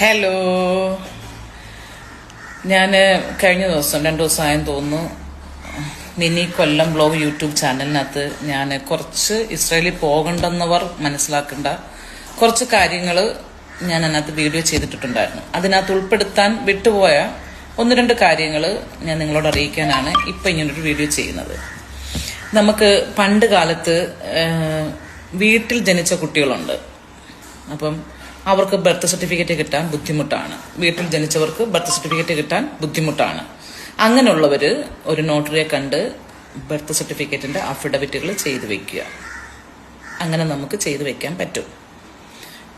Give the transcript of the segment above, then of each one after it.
Hello ഞാൻ കഴിഞ്ഞ ദിവസം രണ്ടു ദിവസമായെന്ന് തോന്നുന്നു. മിനി കൊല്ലം ബ്ലോഗ് യൂട്യൂബ് ചാനലിനകത്ത് ഞാൻ കുറച്ച് ഇസ്രായേലിൽ പോകണ്ടെന്നവർ മനസ്സിലാക്കേണ്ട. കുറച്ച് കാര്യങ്ങൾ ഞാൻ അതിനകത്ത് വീഡിയോ ചെയ്തിട്ടുണ്ടായിരുന്നു അതിനകത്ത് ഉൾപ്പെടുത്താൻ വിട്ടുപോയ ഒന്ന് രണ്ട് കാര്യങ്ങൾ ഞാൻ നിങ്ങളോട് അറിയിക്കാനാണ് ഇപ്പം ഇങ്ങനൊരു വീഡിയോ ചെയ്യുന്നത്. നമുക്ക് പണ്ട് കാലത്ത് വീട്ടിൽ ജനിച്ച കുട്ടികളുണ്ട്. അപ്പം അവർക്ക് ബർത്ത് സർട്ടിഫിക്കറ്റ് കിട്ടാൻ ബുദ്ധിമുട്ടാണ്. വീട്ടിൽ ജനിച്ചവർക്ക് ബർത്ത് സർട്ടിഫിക്കറ്റ് കിട്ടാൻ ബുദ്ധിമുട്ടാണ്. അങ്ങനെയുള്ളവർ ഒരു നോട്ടറിയെ കണ്ട് ബർത്ത് സർട്ടിഫിക്കറ്റിന്റെ അഫിഡവിറ്റുകൾ ചെയ്തു വെക്കുക. അങ്ങനെ നമുക്ക് ചെയ്തു വെക്കാൻ പറ്റും.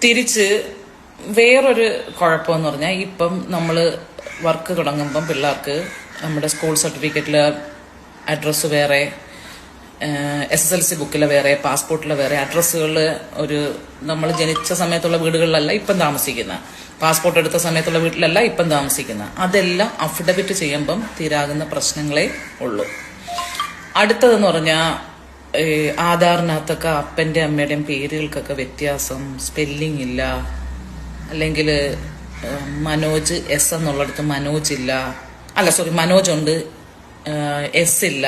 തിരിച്ച് വേറൊരു കുഴപ്പമെന്ന് പറഞ്ഞാൽ ഇപ്പം നമ്മൾ വർക്ക് തുടങ്ങുമ്പം പിള്ളേർക്ക് നമ്മുടെ സ്കൂൾ സർട്ടിഫിക്കറ്റിൽ അഡ്രസ്സ് വേറെ എസ് എസ് എൽ സി ബുക്കിലെ വേറെ പാസ്പോർട്ടിലെ വേറെ അഡ്രസ്സുകൾ ഒരു നമ്മൾ ജനിച്ച സമയത്തുള്ള വീടുകളിലല്ല ഇപ്പം താമസിക്കുന്ന. പാസ്പോർട്ട് എടുത്ത സമയത്തുള്ള വീട്ടിലല്ല ഇപ്പം താമസിക്കുന്ന. അതെല്ലാം അഫിഡവിറ്റ് ചെയ്യുമ്പം തീരാകുന്ന പ്രശ്നങ്ങളെ ഉള്ളൂ. അടുത്തതെന്ന് പറഞ്ഞാൽ ആധാറിനകത്തൊക്കെ അപ്പന്റെ അമ്മയുടെയും പേരുകൾക്കൊക്കെ വ്യത്യാസം സ്പെല്ലിംഗ് ഇല്ല അല്ലെങ്കിൽ മനോജ് എസ് എന്നുള്ളടത്ത് മനോജ് ഇല്ല. അല്ല സോറി മനോജ് ഉണ്ട് എസ് ഇല്ല.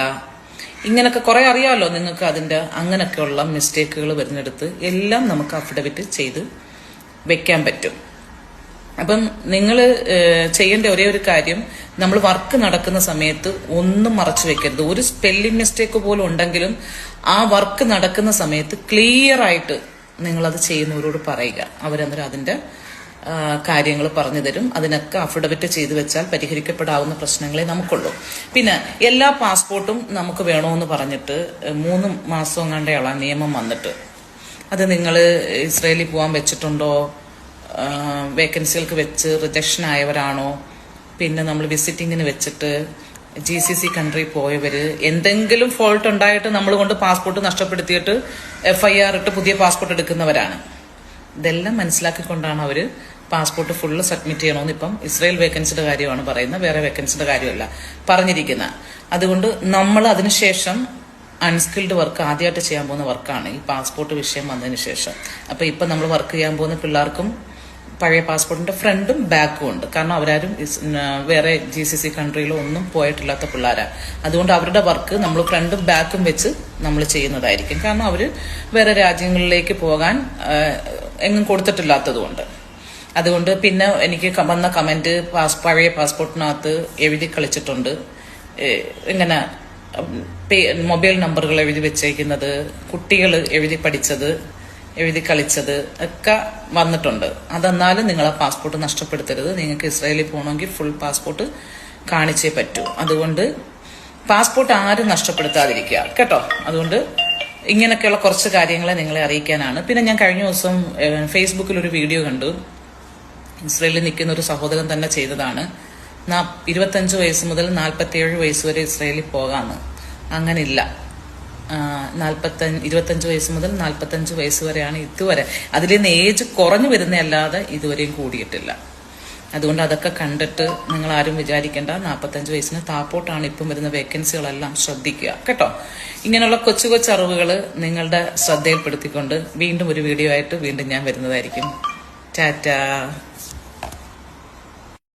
ഇങ്ങനൊക്കെ കുറെ അറിയാമല്ലോ നിങ്ങൾക്ക് അതിന്റെ അങ്ങനെയൊക്കെയുള്ള മിസ്റ്റേക്കുകൾ വരുന്നിടത്ത്. എല്ലാം നമുക്ക് അഫിഡവിറ്റ് ചെയ്ത് വെക്കാൻ പറ്റും. അപ്പം നിങ്ങൾ ചെയ്യേണ്ട ഒരേ ഒരു കാര്യം നമ്മൾ വർക്ക് നടക്കുന്ന സമയത്ത് ഒന്നും മറച്ചു വെക്കരുത്. ഒരു സ്പെല്ലിംഗ് മിസ്റ്റേക്ക് പോലും ഉണ്ടെങ്കിലും ആ വർക്ക് നടക്കുന്ന സമയത്ത് ക്ലിയർ ആയിട്ട് നിങ്ങളത് ചെയ്യുന്നവരോട് പറയുക. അവരന്നേരം അതിന്റെ കാര്യങ്ങൾ പറഞ്ഞു തരും. അതിനൊക്കെ അഫിഡവിറ്റ് ചെയ്തു വെച്ചാൽ പരിഹരിക്കപ്പെടാവുന്ന പ്രശ്നങ്ങളെ നമുക്കുള്ളൂ. പിന്നെ എല്ലാ പാസ്പോർട്ടും നമുക്ക് വേണമെന്ന് പറഞ്ഞിട്ട് മൂന്ന് മാസം കണ്ടയാളാണ് നിയമം വന്നിട്ട്. അത് നിങ്ങൾ ഇസ്രയേലിൽ പോകാൻ വെച്ചിട്ടുണ്ടോ? വേക്കൻസികൾക്ക് വെച്ച് റിജക്ഷൻ ആയവരാണോ? പിന്നെ നമ്മൾ വിസിറ്റിങ്ങിന് വെച്ചിട്ട് ജി സി സി കൺട്രി പോയവര് എന്തെങ്കിലും ഫോൾട്ട് ഉണ്ടായിട്ട് നമ്മൾ കൊണ്ട് പാസ്പോർട്ട് നഷ്ടപ്പെടുത്തിയിട്ട് എഫ് ഐ ആർ ഇട്ട് പുതിയ പാസ്പോർട്ട് എടുക്കുന്നവരാണ്. ഇതെല്ലാം മനസ്സിലാക്കിക്കൊണ്ടാണ് അവർ പാസ്പോർട്ട് ഫുള്ള് സബ്മിറ്റ് ചെയ്യണമെന്ന് ഇപ്പം ഇസ്രായേൽ വേക്കൻസിയുടെ കാര്യമാണ് പറയുന്നത്. വേറെ വേക്കൻസിയുടെ കാര്യമല്ല. പറഞ്ഞിരിക്കുന്നത് അതുകൊണ്ട് നമ്മൾ അതിനുശേഷം അൺസ്കിൽഡ് വർക്ക് ആദ്യമായിട്ട് ചെയ്യാൻ പോകുന്ന വർക്കാണ് ഈ പാസ്പോർട്ട് വിഷയം വന്നതിന് ശേഷം. അപ്പൊ ഇപ്പം നമ്മൾ വർക്ക് ചെയ്യാൻ പോകുന്ന പിള്ളേർക്കും പഴയ പാസ്പോർട്ടിന്റെ ഫ്രണ്ടും ബാക്കും ഉണ്ട്. കാരണം അവരാരും വേറെ ജി സി സി കൺട്രിയിലോ ഒന്നും പോയിട്ടില്ലാത്ത പിള്ളേരാണ് അതുകൊണ്ട് അവരുടെ വർക്ക് നമ്മൾ ഫ്രണ്ടും ബാക്കും വെച്ച് നമ്മൾ ചെയ്യുന്നതായിരിക്കും. കാരണം അവർ വേറെ രാജ്യങ്ങളിലേക്ക് പോകാൻ എങ്ങും കൊടുത്തിട്ടില്ലാത്തതുകൊണ്ട്. അതുകൊണ്ട് പിന്നെ എനിക്ക് വന്ന കമന്റ് പഴയ പാസ്പോർട്ടിനകത്ത് എഴുതി കളിച്ചിട്ടുണ്ട്. ഇങ്ങനെ മൊബൈൽ നമ്പറുകൾ എഴുതി വെച്ചേക്കുന്നത് കുട്ടികൾ എഴുതി പഠിച്ചത് എഴുതി കളിച്ചത് ഒക്കെ വന്നിട്ടുണ്ട്. അതെന്നാലും നിങ്ങൾ ആ പാസ്പോർട്ട് നഷ്ടപ്പെടുത്തരുത്. നിങ്ങൾക്ക് ഇസ്രായേലിൽ പോകണമെങ്കിൽ ഫുൾ പാസ്പോർട്ട് കാണിച്ചേ പറ്റൂ. അതുകൊണ്ട് പാസ്പോർട്ട് ആരും നഷ്ടപ്പെടുത്താതിരിക്കുക. കേട്ടോ? അതുകൊണ്ട് ഇങ്ങനെയൊക്കെയുള്ള കുറച്ച് കാര്യങ്ങളെ നിങ്ങളെ അറിയിക്കാനാണ്. പിന്നെ ഞാൻ കഴിഞ്ഞ ദിവസം ഫേസ്ബുക്കിൽ ഒരു വീഡിയോ കണ്ടു. ഇസ്രയേലിൽ നിൽക്കുന്ന ഒരു സഹോദരൻ തന്നെ ചെയ്തതാണ്. ഇരുപത്തഞ്ച് വയസ്സ് മുതൽ നാൽപ്പത്തിയേഴ് വയസ്സ് വരെ ഇസ്രയേലിൽ പോകാന്ന്. അങ്ങനില്ല. നാൽപ്പത്തഞ്ച് ഇരുപത്തഞ്ച് വയസ്സ് മുതൽ നാൽപ്പത്തഞ്ച് വയസ്സ് വരെയാണ് ഇതുവരെ. അതിൽ നിന്ന് ഏജ് കുറഞ്ഞു വരുന്നതല്ലാതെ ഇതുവരെയും കൂടിയിട്ടില്ല. അതുകൊണ്ട് അതൊക്കെ കണ്ടിട്ട് നിങ്ങൾ ആരും വിചാരിക്കേണ്ട നാൽപ്പത്തഞ്ച് വയസ്സിന് താപ്പോട്ടാണ് ഇപ്പം വരുന്ന വേക്കൻസികളെല്ലാം ശ്രദ്ധിക്കുക കേട്ടോ? ഇങ്ങനെയുള്ള കൊച്ചു കൊച്ചറിവുകൾ നിങ്ങളുടെ ശ്രദ്ധയിൽപ്പെടുത്തിക്കൊണ്ട് വീണ്ടും ഒരു വീഡിയോ ആയിട്ട് വീണ്ടും ഞാൻ വരുന്നതായിരിക്കും. Ta-da.